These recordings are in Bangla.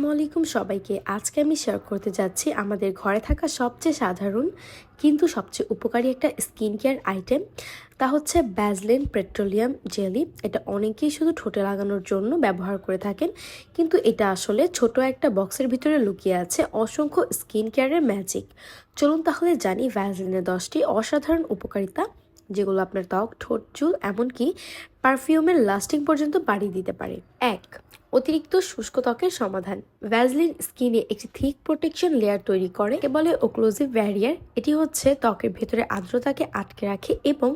আসসালামু আলাইকুম সবাইকে। আজকে আমি শেয়ার করতে যাচ্ছি আমাদের ঘরে থাকা সবচেয়ে সাধারণ, কিন্তু সবচেয়ে উপকারী একটা স্কিন কেয়ার আইটেম তা হচ্ছে ব্যাজলিন পেট্রোলিয়াম জেলি এটা অনেকেই শুধু ঠোঁটে লাগানোর জন্য ব্যবহার করে থাকেন, কিন্তু এটা আসলে ছোট একটা বক্সের ভিতরে লুকিয়ে আছে অসংখ্য স্কিন কেয়ারের ম্যাজিক চলুন তাহলে জানি ভ্যাজলিনের দশটি অসাধারণ উপকারিতা, যেগুলো আপনার ত্বক, ঠোঁট, চুল, এমনকি পারফিউমের লাস্টিং পর্যন্ত বাড়িয়ে দিতে পারে। এক, অতিরিক্ত শুষ্ক ত্বকের সমাধান। ভ্যাজলিন স্কিনে একটি থিক প্রোটেকশন লেয়ার তৈরি করে। বলে ওক্লোজিভ ব্যারিয়ার এটি হচ্ছে ত্বকের ভেতরে আর্দ্রতাকে আটকে রাখে এবং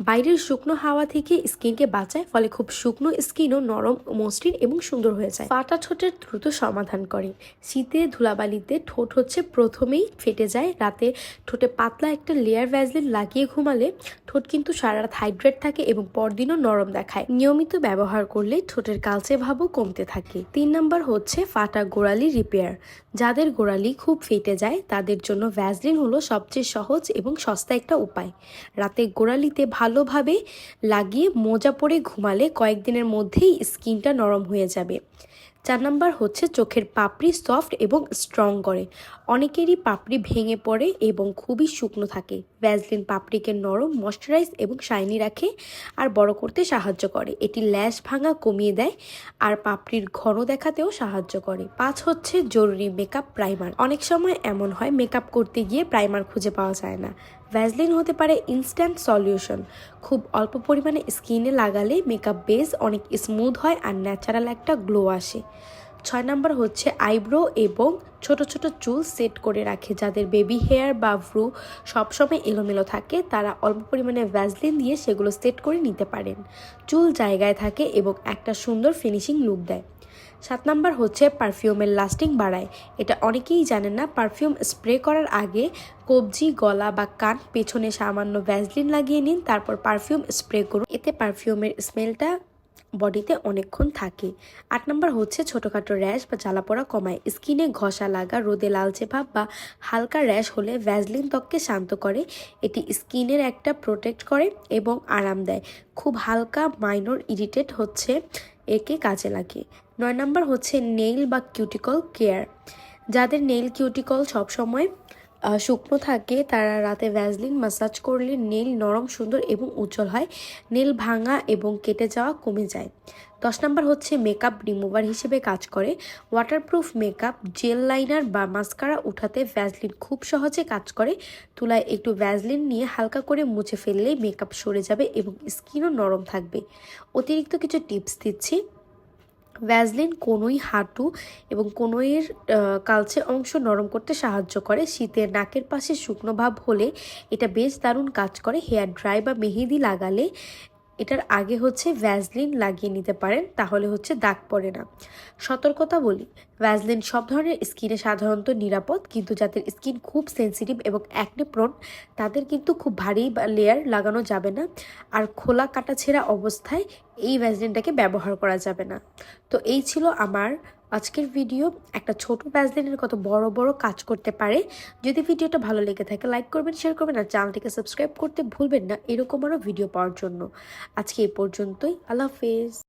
বাইরের শুকনো হাওয়া থেকে স্কিনকে বাঁচায়, ফলে খুব শুকনো স্কিনও নরম মসৃণ এবং সুন্দর হয়ে যায়। ফাটা ঠোঁটের দ্রুত সমাধান করে। শীতে ধুলাবালিতে ঠোঁট হচ্ছে প্রথমেই ফেটে যায়। রাতে ঠোঁটে পাতলা একটা লেয়ার ভ্যাজলিন লাগিয়ে ঘুমালে ঠোঁট কিন্তু সারা রাত হাইড্রেট থাকে এবং পরদিনও নরম দেখায়। নিয়মিত ব্যবহার করলে ঠোঁটের কালচে ভাবও কমতে থাকে। তিন নম্বর হচ্ছে ফাটা গোড়ালি রিপেয়ার। যাদের গোড়ালি খুব ফেটে যায়, তাদের জন্য ভ্যাসলিন হলো সবচেয়ে সহজ এবং সস্তা একটা উপায়। রাতে গোড়ালিতে ভালোভাবে লাগিয়ে মোজা পরে ঘুমালে কয়েকদিনের মধ্যেই স্কিনটা নরম হয়ে যাবে। চার নাম্বার হচ্ছে চোখের পাপড়ি সফট এবং স্ট্রং করে। অনেকেরই পাপড়ি ভেঙে পড়ে এবং খুবই শুকনো থাকে। ভ্যাজলিন পাপড়িকে নরম ময়শ্চারাইজ এবং শাইনি রাখে আর বড় করতে সাহায্য করে। এটি ল্যাশ ভাঙা কমিয়ে দেয় আর পাপড়ির ঘন দেখাতেও সাহায্য করে। পাঁচ হচ্ছে জরুরি মেকআপ প্রাইমার অনেক সময় এমন হয় মেকআপ করতে গিয়ে প্রাইমার খুঁজে পাওয়া যায় না। ভ্যাজলিন হতে পারে ইনস্ট্যান্ট সলিউশন খুব অল্প পরিমাণে স্কিনে লাগালে মেকআপ বেস অনেক স্মুথ হয় আর ন্যাচারাল একটা গ্লো আসে। ছয় নাম্বার হচ্ছে আইব্রো এবং ছোট ছোট চুল সেট করে রাখে, যাদের বেবি হেয়ার বা ভ্রু সবসময় এলোমেলো থাকে, তারা অল্প পরিমাণে ভ্যাজলিন দিয়ে সেগুলো সেট করে নিতে পারেন। চুল জায়গায় থাকে এবং একটা সুন্দর ফিনিশিং লুক দেয়। সাত নাম্বার হচ্ছে পারফিউমের লাস্টিং বাড়ায়। এটা অনেকেই জানেন না, পারফিউম স্প্রে করার আগে কবজি, গলা বা কান পেছনে সামান্য ভ্যাজলিন লাগিয়ে নিন, তারপর পারফিউম স্প্রে করুন। এতে পারফিউমের স্মেলটা বডিতে অনেকক্ষণ থাকে। আট নম্বর হচ্ছে ছোটোখাটো র্যাশ বা জ্বালাপোড়া কমায়। স্কিনে ঘষা লাগা, রোদে লালচে ভাব বা হালকা র্যাশ হলে ভ্যাজলিন ত্বককে শান্ত করে। এটি স্কিনের একটা প্রোটেক্ট করে এবং আরাম দেয়। খুব হালকা, মাইনর, ইরিটেট হচ্ছে একে কাজে লাগে। নয় নম্বর হচ্ছে নেইল বা কিউটিকল কেয়ার। যাদের নেইল কিউটিকল সবসময় শুকনো থাকে, তারা রাতে ভ্যাজলিন মাসাজ করলে নেল, নরম, সুন্দর এবং উজ্জ্বল হয়। নেল ভাঙা এবং কেটে যাওয়া কমে যায়। দশ নম্বর হচ্ছে মেকআপ রিমুভার হিসেবে কাজ করে। ওয়াটারপ্রুফ মেকআপ জেল লাইনার বা মাস্কারা উঠাতে ভ্যাজলিন খুব সহজে কাজ করে। তুলায় একটু ভ্যাজলিন নিয়ে হালকা করে মুছে ফেললেই মেকআপ সরে যাবে এবং স্কিনও নরম থাকবে। অতিরিক্ত কিছু টিপস দিচ্ছি। ভ্যাজলিন কোনোই হাঁটু এবং কোনোইয়ের কালচে অংশ নরম করতে সাহায্য করে। শীতের নাকের পাশে শুকনো ভাব হলে এটা বেশ দারুণ কাজ করে। হেয়ার ড্রাই বা মেহেদি লাগালে এটার আগে হচ্ছে ভ্যাজলিন লাগিয়ে নিতে পারেন, তাহলে হচ্ছে দাগ পড়ে না। সতর্কতা বলি ভ্যাজলিন সব ধরনের স্কিনে সাধারণত নিরাপদ, কিন্তু যাদের স্কিন খুব সেন্সিটিভ এবং অ্যাকনে প্রোন তাদের কিন্তু খুব ভারী লেয়ার লাগানো যাবে না। আর খোলা কাটা ছেঁড়া অবস্থায় এই ভ্যাজলিনটাকে ব্যবহার করা যাবে না। তো এই ছিল আমার আজকের ভিডিও একটা ছোট ভ্যাজলিনের কত বড় বড় কাজ করতে পারে। যদি ভিডিওটা ভালো লেগে থাকে লাইক করবেন শেয়ার করবেন, আর চ্যানেলটিকে সাবস্ক্রাইব করতে ভুলবেন না। এরকম আরও ভিডিও পাওয়ার জন্য। আজকে এই পর্যন্তই। আল্লাহ হাফেজ।